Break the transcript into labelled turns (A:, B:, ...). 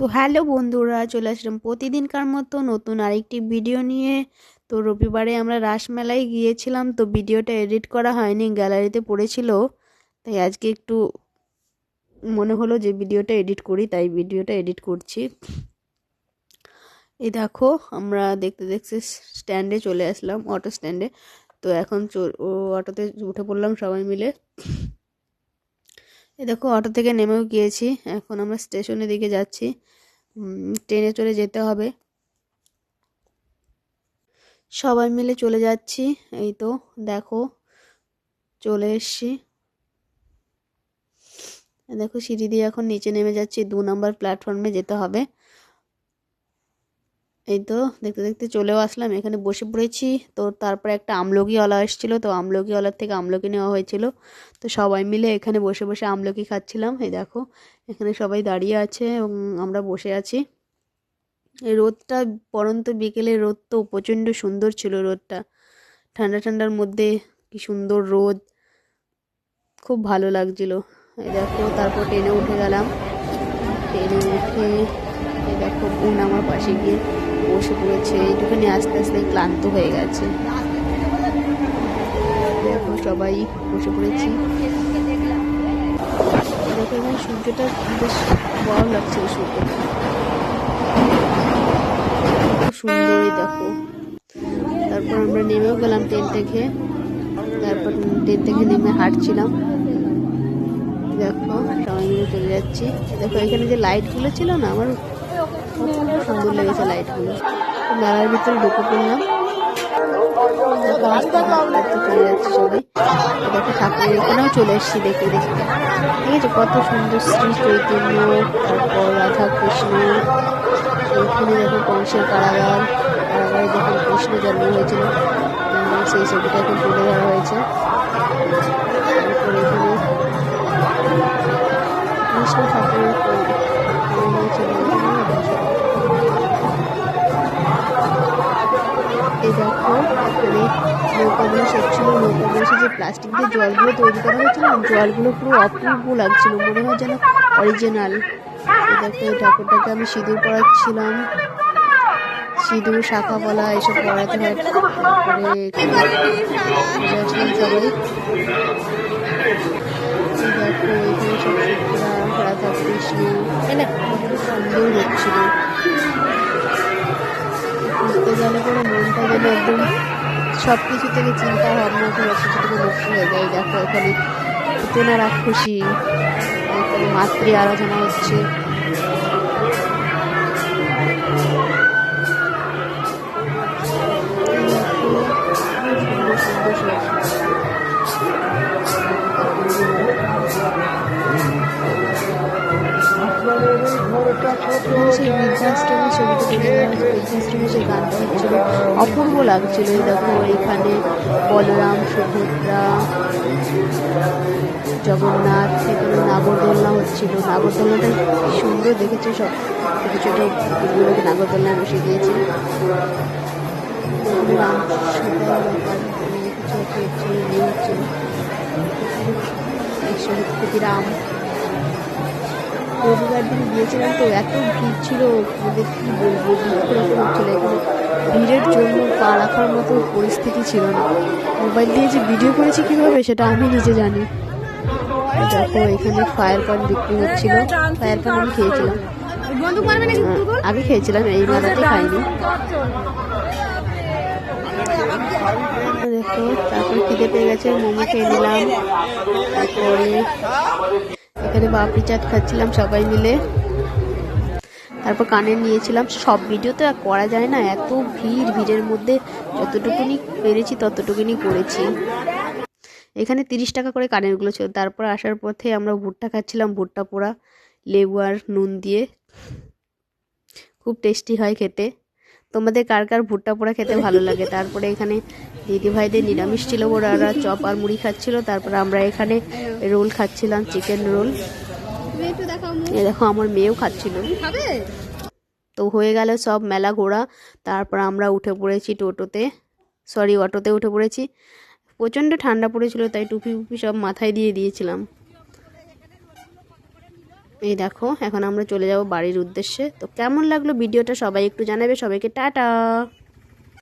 A: তো হ্যালো বন্ধুরা, চলে আসলাম প্রতিদিনকার মতো নতুন আরেকটি ভিডিও নিয়ে। তো রবিবারে আমরা রাসমেলায় গিয়েছিলাম, তো ভিডিওটা এডিট করা হয়নি গ্যালারিতে পড়েছিল। তাই আজকে একটু মনে হলো যে ভিডিওটা এডিট করি, তাই ভিডিওটা এডিট করছি। এই দেখো, আমরা দেখতে দেখতে স্ট্যান্ডে চলে আসলাম অটো স্ট্যান্ডে তো এখন অটোতে উঠে পড়লাম সবাই মিলে। এই দেখো, অটো থেকে নেমেও গিয়েছি। এখন আমরা স্টেশনের দিকে যাচ্ছি। ট্রেনে চলে যেতে হবে। সবাই মিলে চলে যাচ্ছি। এই তো, দেখো, চলে এসছি। দেখো, সিঁড়ি দিয়ে এখন নিচে নেমে যাচ্ছি। দু নম্বর প্ল্যাটফর্মে যেতে হবে। এই তো দেখতে দেখতে চলেও আসলাম। এখানে বসে পড়েছি। তো তারপরে একটা আমলকিওয়ালা এসেছিল। তো আমলকিওয়ালার থেকে আমলকি নেওয়া হয়েছিল। তো সবাই মিলে এখানে বসে বসে আমলকি খাচ্ছিলাম। এই দেখো, এখানে সবাই দাঁড়িয়ে আছে এবং আমরা বসে আছি। এই রোদটা পরন্ত বিকেলে রোদ তো প্রচণ্ড সুন্দর ছিল রোদটা। ঠান্ডা ঠান্ডার মধ্যে কি সুন্দর রোদ। খুব ভালো লাগছিল। এই দেখো, তারপর ট্রেনে উঠে গেলাম। ট্রেনে উঠে এই দেখো বোন আমার পাশে গিয়ে বসে পড়েছে। এইটুখানি আস্তে আস্তে ক্লান্ত হয়ে গেছে। দেখো সবাই বসে পড়েছি। দেখো এখানে সূর্যটা বেশ বড় লাগছে সূর্যটা সুন্দরই দেখো। তারপর আমরা নেমেও গেলাম ট্রেন থেকে তারপর ট্রেন থেকে নেমে হাঁটছিলাম। দেখো, সবাই মিলে চলে যাচ্ছি। দেখো এখানে যে লাইটগুলো ছিল না, আমার সুন্দর লেগেছে লাইটগুলো মেলার ভিতরে ঢুকে পড়লাম। চলে দেখো ঠিক আছে কত সুন্দর শ্রী চৈতন্য, তারপর রাধা কৃষ্ণ এখানে দেখো কংসের কারাগার কারাগারে যখন কৃষ্ণ জন্ম হয়েছিল। সেই ছবিটা এখন তুলে ধরা হয়েছে। কৃষ্ণ ঠাকুরের ছিল বসে। এই দেখো এখানে নৌকা বসে হচ্ছিল নৌকা যে প্লাস্টিক দিয়ে জলগুলো তৈরি করা হয়েছিল জলগুলো পুরো অপূর্ব লাগছিল। মনে হয় যেন অরিজিনাল এই ঠাকুরটাকে আমি সিঁদুর পরাচ্ছিলাম। সিঁদুর, শাখা বলা, এসব পড়াতে হয়। তারপরে সুন্দর হচ্ছিল ঘুরতে গেলে পরে মনটা যেন একদম সব কিছু থেকে চিন্তা ভাবনা করে সব থেকে মুক্ত হয়ে যায়। দেখো এখানে পুতনা খুশি এখানে মাতৃ আরাধনা হচ্ছে। বৃদ্ধাশ্রমের ছবিটা গানটা হচ্ছিল, অপূর্ব লাগছিল। এই দেখো এখানে বলরাম, সুভদ্রা, জগন্নাথ, এখানে নাগরদোলনা হচ্ছিল। নাগরদোলনাটা সুন্দর দেখেছে সব? ছোটো ছোটো কুকুরগুলোকে নাগরদোলনায় বসে দিয়েছে। রাম কিছু হচ্ছে ক্ষতিরাম রবিবার দিন গিয়েছিলাম তো এত ভিড় ছিল আমাদের কি বলব বৃক্ষরোপণ হচ্ছিল এখানে ভিড়ের জন্য পা রাখার মতো পরিস্থিতি ছিল না। মোবাইল দিয়ে যে ভিডিও করেছি কীভাবে সেটা আমি নিজে জানি। দেখো এখানে ফায়ার পান বিক্রি হচ্ছিল। ফায়ার পান আমি খেয়েছিলাম। আহ, আগে খেয়েছিলাম এই মেলাতে খাইনি। দেখো তারপর খিদে পেয়ে গেছে মোমো খেয়ে নিলাম। তারপরে এখানে বাপড়ি চাট খাচ্ছিলাম সবাই মিলে। তারপর কানে নিয়েছিলাম, সব ভিডিও তো করা যায় না, এত ভিড়, ভিড়ের মধ্যে যতটুকুনি পেরেছি ততটুকুনি করেছি। এখানে তিরিশ টাকা করে কানেরগুলো ছিল, তারপর আসার পথে আমরা ভুট্টা খাচ্ছিলাম, ভুট্টা পোড়া, লেবু আর নুন দিয়ে। খুব টেস্টি হয় খেতে। তোমাদের কার কার ভুট্টা পোড়া খেতে ভালো লাগে? তারপরে এখানে দিদি ভাইদের নিরামিষ ছিল ওরা ওরা চপ আর মুড়ি খাচ্ছিল। তারপরে আমরা এখানে রোল খাচ্ছিলাম চিকেন রোল। এ দেখো আমার মেয়েও খাচ্ছিল। তো হয়ে গেল সব মেলা ঘোরা। তারপর আমরা উঠে পড়েছি টোটোতে। সরি অটোতে উঠে পড়েছি। প্রচণ্ড ঠান্ডা পড়েছিল তাই টুপি ফুপি সব মাথায় দিয়ে দিয়েছিলাম। এই দেখো, এখন আমরা চলে যাব বাড়ির উদ্দেশ্যে। তো কেমন লাগল ভিডিওটা সবাই একটু জানাবে। সবাইকে টাটা।